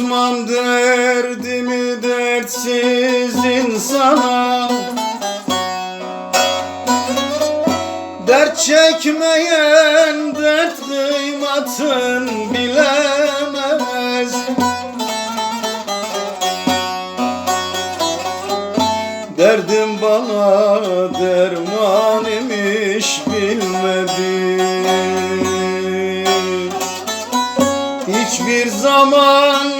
Anlatmam derdimi dertsiz insana Dert çekmeyen dert kıymatın bilemez. Derdim bana derman imiş bilmedim Hiçbir zaman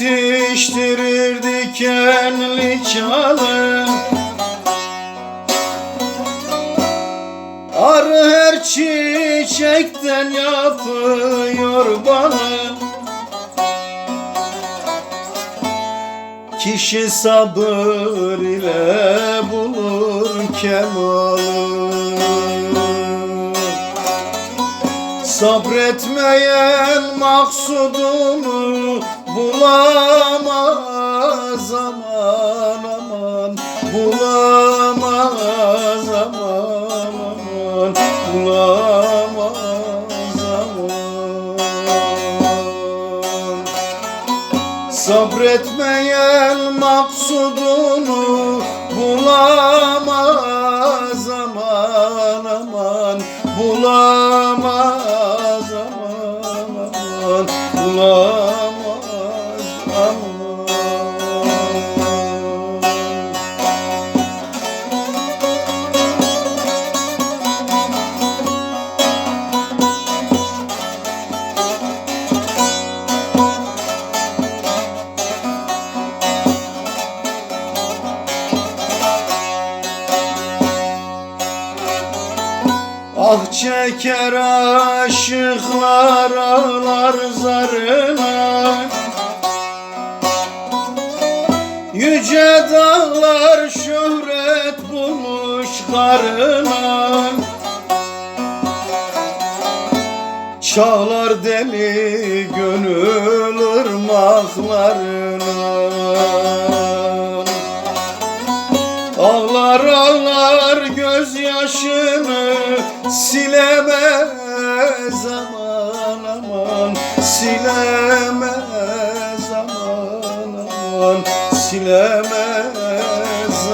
yetiştirir dikenli çalı Arı her çiçekten yapıyor bana. Kişi sabır ile bulur kemalı Sabretmeyen maksudunu bulamaz aman aman. Bulamaz aman aman. Bulamaz aman. Sabretmeyen maksudunu çeker aşıklar ağlar zarına. Yüce dağlar şöhret bulmuş karına. Çağlar deli gönül ırmaklarına Ağlar ağlar gözyaşını silemez aman aman Silemez aman aman Silemez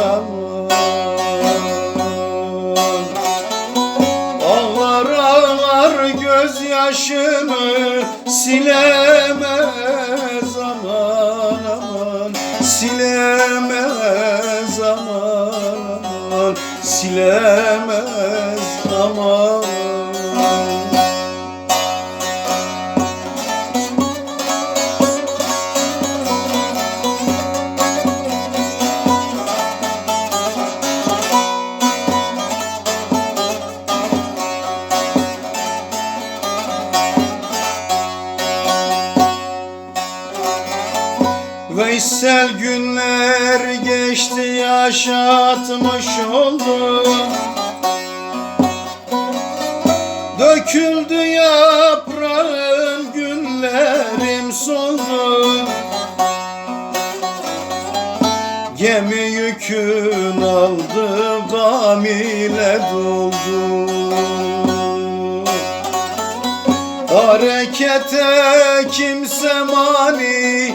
aman. Ağlar ağlar gözyaşını silemez Silemez aman Veysel günler geçti yaşatmış oldu. Döküldü yaprağın günlerim soldu Gemi yükün aldı gam ile doldu. Harekete kimse mani